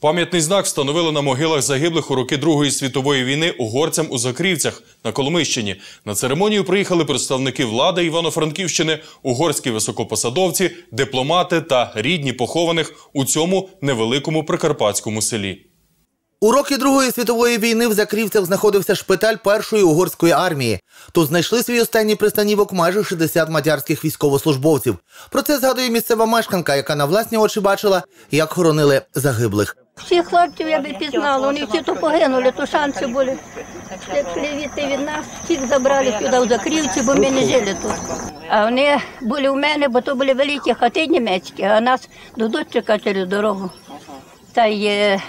Пам'ятний знак встановили на могилах загиблих у роки Другої світової війни угорцям у Закрівцях на Коломищині. На церемонію приїхали представники влади Івано-Франківщини, угорські високопосадовці, дипломати та рідні похованих у цьому невеликому прикарпатському селі. У роки Другої світової війни в Закрівцях знаходився шпиталь першої угорської армії. Тут знайшли свій останній пристанівок майже 60 мадярських військовослужбовців. Про це згадує місцева мешканка, яка на власні очі бачила, як хоронили загиблих. Всіх хлопців я би пізнала, вони всі то загинули, то шанси були. Якщо від від нас, всіх забрали сюди в Закрівці, бо ми не жили тут. А вони були у мене, бо то були великі хати німецькі, а нас дадуть чекати через дорогу. Та е,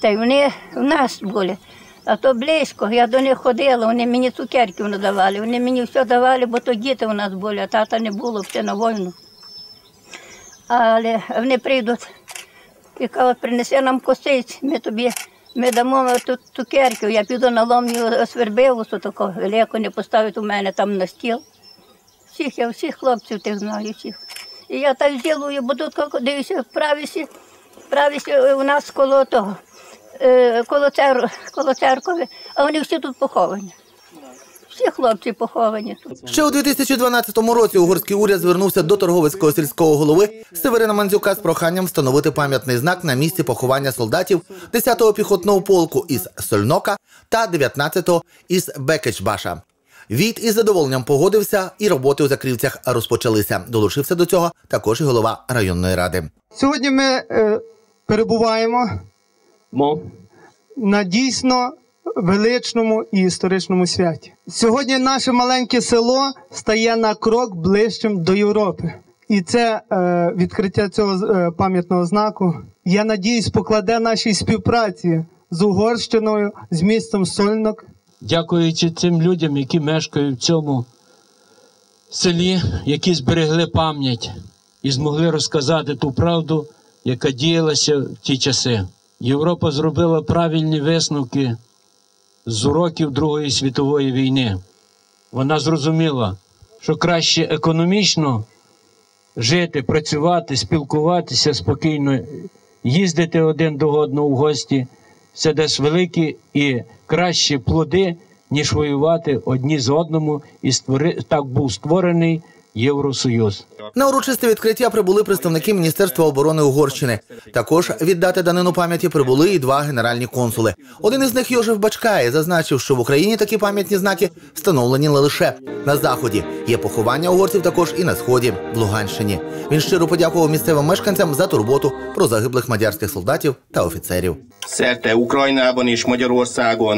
та й вони в нас були. А то близько, я до них ходила, вони мені цукерки надавали, вони мені все давали, бо то діти у нас були, а тата не було все на війну. Але вони прийдуть і кажуть, принеси нам косиць, ми тобі ми дамо тут цукерки. Я піду на ломню свербивусу, таку велику не поставить у мене там на стіл. Всіх, я всіх хлопців тих знаю, всіх. І я так зілую, бо тут дивлюся, правісі, правісі у нас коло того, коло, цер, коло церкви, а вони всі тут поховані. Всі хлопці поховані тут. Ще у 2012 році угорський уряд звернувся до торговицького сільського голови Северина Мандзюка з проханням встановити пам'ятний знак на місці поховання солдатів 10-го піхотного полку із Сольнока та 19-го із Бекечбаша. Війт із задоволенням погодився, і роботи у закрівцях розпочалися. Долучився до цього також і голова районної ради. Сьогодні ми е, перебуваємо. На дійсно величному і історичному святі. Сьогодні наше маленьке село стає на крок ближчим до Європи. І це е, відкриття цього е, пам'ятного знаку, я надіюсь, покладе нашій співпраці з Угорщиною, з містом Сольнок. Дякуючи цим людям, які мешкають в цьому селі, які зберегли пам'ять і змогли розказати ту правду, яка діялася в ті часи. Європа зробила правильні висновки з уроків Другої світової війни. Вона зрозуміла, що краще економічно жити, працювати, спілкуватися спокійно, їздити один до одного в гості. Це дасть великі і кращі плоди, ніж воювати одні з одному, і створи... так був створений Євросоюз. На урочисте відкриття прибули представники Міністерства оборони Угорщини. Також віддати данину пам'яті прибули і два генеральні консули. Один із них Йожев Бачкає зазначив, що в Україні такі пам'ятні знаки встановлені не лише на заході. Є поховання угорців також і на сході, в Луганщині. Він щиро подякував місцевим мешканцям за турботу про загиблих мадярських солдатів та офіцерів. Szerte Ukrajnában és Magyarországon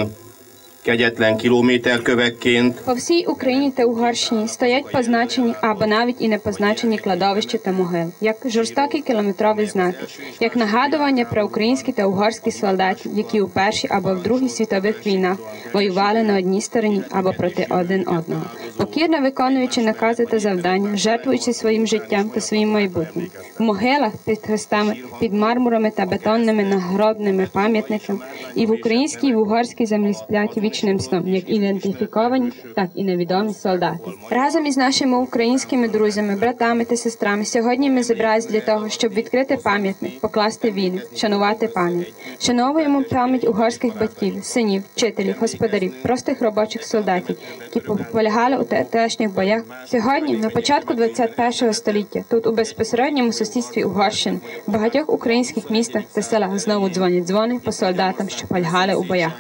kegyetlen kilométerkövekként По всій Україні та Угорщині стоять позначені або навіть і не позначені кладовища та могили, як жорстокі кілометрові знаки, як нагадування про українські та угорські солдатів, які у першій або в другій світових війнах воювали на одній стороні або проти один одного, покірно виконуючи накази та завдання, жертвуючи своїм життям та своїм майбутнім. В могилах під хрестами, під мармурами та бетонними нагробними пам'ятниками і в українській і в угорській землі сплять вічним сном, як ідентифіковані, так і невідомі солдати. Разом із нашими українськими друзями, братами та сестрами сьогодні ми зібрались для того, щоб відкрити пам'ятник, покласти віник, вшанувати пам'ять. Вшановуємо пам'ять угорських батьків, синів, вчителів, господарів, простих робочих солдатів, які полягали у теперішніх боях. Сьогодні, на початку 21 століття, тут у безпосередньому сусідстві Угорщини, в багатьох українських містах та селах знову дзвонять дзвони по солдатам, що полягали у боях,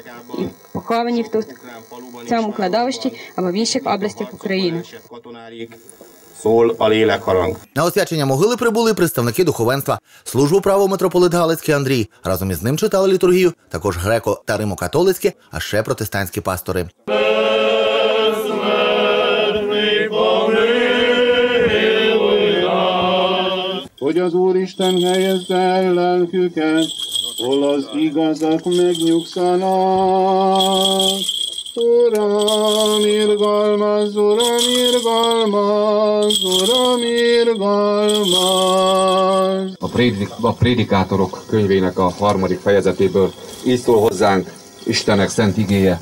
поховані тут в цьому кладовищі або в інших областях України. На освячення могили прибули представники духовенства, службу право митрополит Галицький Андрій. Разом із ним читали літургію також греко- та римо-католицькі, а ще протестантські пастори. hogy az Úristen helyezze el lelküket, hol az igazak megnyugszanak. Uram, irgalmaz, Uram, irgalmaz, Uram, irgalmaz. a, prédik, a prédikátorok könyvének a harmadik fejezetéből így szól hozzánk Istenek szent igéje.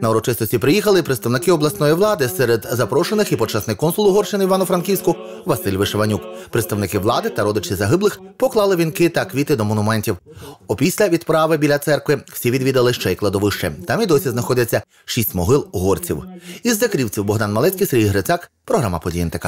На урочистості приїхали представники обласної влади. Серед запрошених і почесний консул Угорщини Івано-Франківську Василь Вишиванюк. Представники влади та родичі загиблих поклали вінки та квіти до монументів. Опісля відправи біля церкви всі відвідали ще й кладовище. Там і досі знаходяться шість могил угорців. Із закрівців Богдан Малецький, Сергій Грицак, програма «Події НТК».